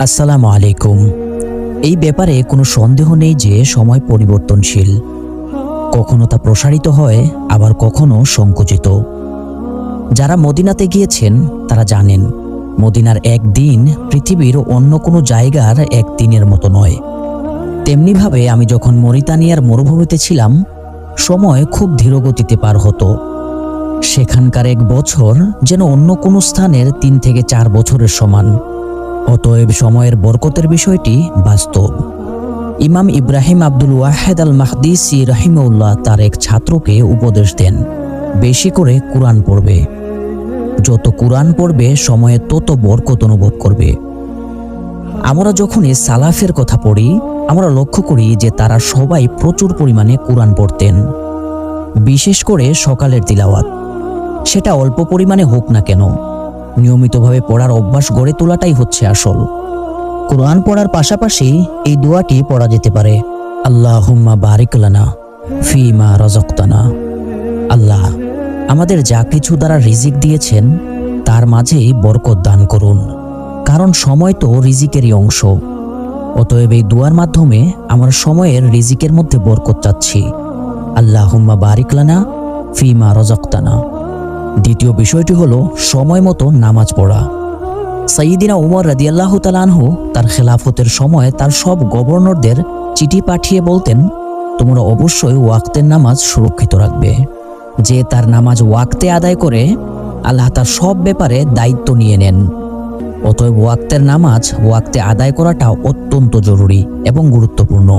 আসসালামু আলাইকুম। এই ব্যাপারে কোনো সন্দেহ নেই যে সময় পরিবর্তনশীল। কখনো তা প্রসারিত হয়, আবার কখনো সংকুচিত। যারা মদিনাতে গিয়েছেন, তারা জানেন, মদিনার একদিন পৃথিবীর অন্য কোনো জায়গার এক দিনের মতো নয়। তেমনিভাবে আমি যখন মরিতানিয়ার মরুভূমিতে ছিলাম, সময় খুব ধীরগতিতে পার হতো। সেখানকার এক বছর যেন অন্য কোনো স্থানের তিন থেকে চার বছরের সমান। অতএব সময়ের বরকতের বিষয়টি বাস্তব। ইমাম ইব্রাহিম আব্দুল ওয়াহেদ আল মাহদিসি রাহিমউল্লাহ তার এক ছাত্রকে উপদেশ দেন, বেশি করে কোরআন পড়বে। যত কোরআন পড়বে, সময়ে তত বরকত অনুভব করবে। আমরা যখনই সালাফের কথা পড়ি, আমরা লক্ষ্য করি যে তারা সবাই প্রচুর পরিমাণে কোরআন পড়তেন, বিশেষ করে সকালের তিলাওয়াত। সেটা অল্প পরিমাণে হোক না কেন নিয়মিতভাবে পড়ার অভ্যাস গড়ে তোলাটাই হচ্ছে আসল। কোরআন পড়ার পাশাপাশি এই দোয়াটি পড়া যেতে পারে। আল্লাহ হুম্মা বারিকলানা ফি মা রজক্তানা আল্লাহ আমাদের যা কিছু দ্বারা রিজিক দিয়েছেন, তার মাঝেই বরকত দান করুন। কারণ সময় তো রিজিকেরই অংশ। অতএব এই দুয়ার মাধ্যমে আমার সময়ের রিজিকের মধ্যে বরকত চাচ্ছি। আল্লাহ হুম্মা বারিকলানা ফি মা রজক্তানা দ্বিতীয় বিষয়টি হলো সময় মতো নামাজ পড়া। সঈদিনা উমর রাদিয়াল্লাহ তালানহু তার খেলাফতের সময় তার সব গভর্নরদের চিঠি পাঠিয়ে বলতেন, তোমরা অবশ্যই ওয়াক্তের নামাজ সুরক্ষিত রাখবে। যে তার নামাজ ওয়াক্তে আদায় করে, আল্লাহ তার সব ব্যাপারে দায়িত্ব নিয়ে নেন। অতএব ওয়াক্তের নামাজ ওয়াক্তে আদায় করাটা অত্যন্ত জরুরি এবং গুরুত্বপূর্ণ।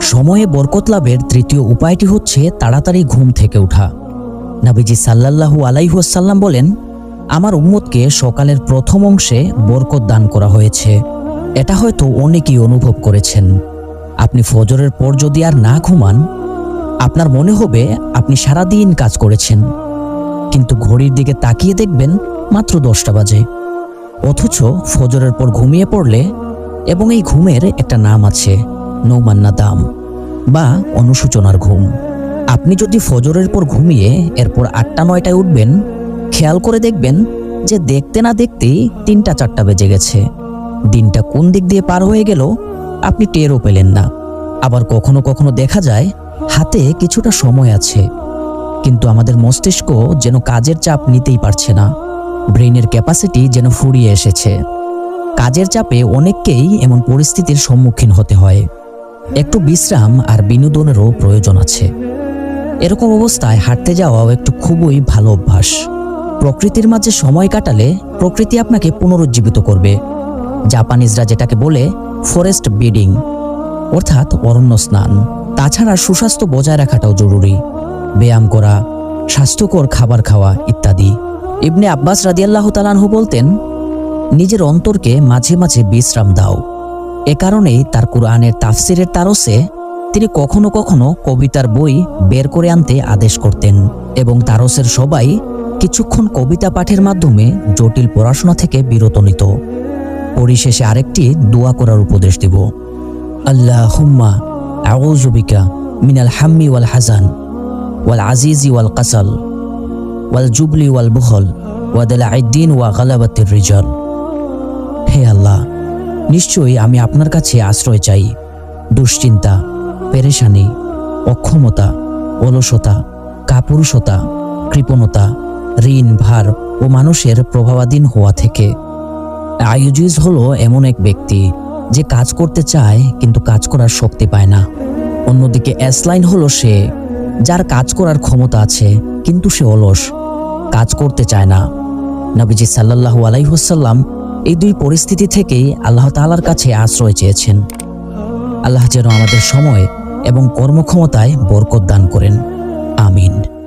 সময়ে বরকত লাভের তৃতীয় উপায়টি হচ্ছে তাড়াতাড়ি ঘুম থেকে ওঠা নাবিজি সাল্লাল্লাহু আলাইহাসাল্লাম বলেন, আমার উম্মতকে সকালের প্রথম অংশে বরকত দান করা হয়েছে। এটা হয়তো অনেকেই অনুভব করেছেন। আপনি ফজরের পর যদি আর না ঘুমান, আপনার মনে হবে আপনি সারাদিন কাজ করেছেন। কিন্তু ঘড়ির দিকে তাকিয়ে দেখবেন মাত্র দশটা বাজে। অথচ ফজরের পর ঘুমিয়ে পড়লে এবং এই ঘুমের একটা নাম আছে, নৌমান্না দাম বা অনুসূচনার ঘুম। আপনি যদি ফজরের পর ঘুমিয়ে এরপর আটটা, নয়টায় উঠবেন, খেয়াল করে দেখবেন যে দেখতে না দেখতেই তিনটা, চারটা বেজে গেছে। দিনটা কোন দিক দিয়ে পার হয়ে গেল আপনি টেরও পেলেন না। আবার কখনো কখনো দেখা যায় হাতে কিছুটা সময় আছে, কিন্তু আমাদের মস্তিষ্ক যেন কাজের চাপ নিতেই পারছে না। ব্রেইনের ক্যাপাসিটি যেন ফুরিয়ে এসেছে। কাজের চাপে অনেককেই এমন পরিস্থিতির সম্মুখীন হতে হয়। একটু বিশ্রাম আর বিনোদনেরও প্রয়োজন আছে। এরকম অবস্থায় হাঁটতে যাওয়াও একটু খুবই ভালো অভ্যাস। প্রকৃতির মাঝে সময় কাটালে প্রকৃতি আপনাকে পুনরুজ্জীবিত করবে। জাপানিজরা যেটাকে বলে ফরেস্ট বিডিং অর্থাৎ অরণ্য স্নান। তাছাড়া সুস্বাস্থ্য বজায় রাখাটাও জরুরি। ব্যায়াম করা, স্বাস্থ্যকর খাবার খাওয়া ইত্যাদি। ইবনে আব্বাস রাদিয়াল্লাহ তালানহু বলতেন, নিজের অন্তরকে মাঝে মাঝে বিশ্রাম দাও। এ কারণেই তার কোরআনের তাফসিরের তারসে তিনি কখনো কখনো কবিতার বই বের করে আনতে আদেশ করতেন এবং তারসের সবাই কিছুক্ষণ কবিতা পাঠের মাধ্যমে জটিল পড়াশোনা থেকে বিরত নিত। পরিশেষে আরেকটি দোয়া করার উপদেশ দিব। আল্লাহ হুম্মা আউজুবিকা মিনাল হাম্মি ওয়াল হাজান ওয়াল আজিজি ওয়াল কাসাল, ওয়াল জুবলি ওয়াল বুহল ওয়াদাল আইদ্দিন ওয়া গালাবাতের রিজাল। হে আল্লাহ, নিশ্চয়ই আমি আপনার কাছে আশ্রয় চাই, দুশ্চিন্তা পেরেশানি, অক্ষমতা, অলসতা, কাপুরুষতা, কৃপণতা, ঋণ, ভার ও মানুষের প্রভাবাধীন হওয়া থেকে। আয়ুজিজ হলো এমন এক ব্যক্তি যে কাজ করতে চায় কিন্তু কাজ করার শক্তি পায় না। অন্যদিকে অ্যাসলাইন হলো সে যার কাজ করার ক্ষমতা আছে কিন্তু সে অলস, কাজ করতে চায় না। নবীজি সাল্লাল্লাহু আলাইহুসাল্লাম এই দুই পরিস্থিতি থেকেই আল্লাহ তাআলার কাছে আশ্রয় চেয়েছেন। আল্লাহ যেন আমাদের সময় এবং কর্মক্ষমতায় বরকত দান করেন। আমিন।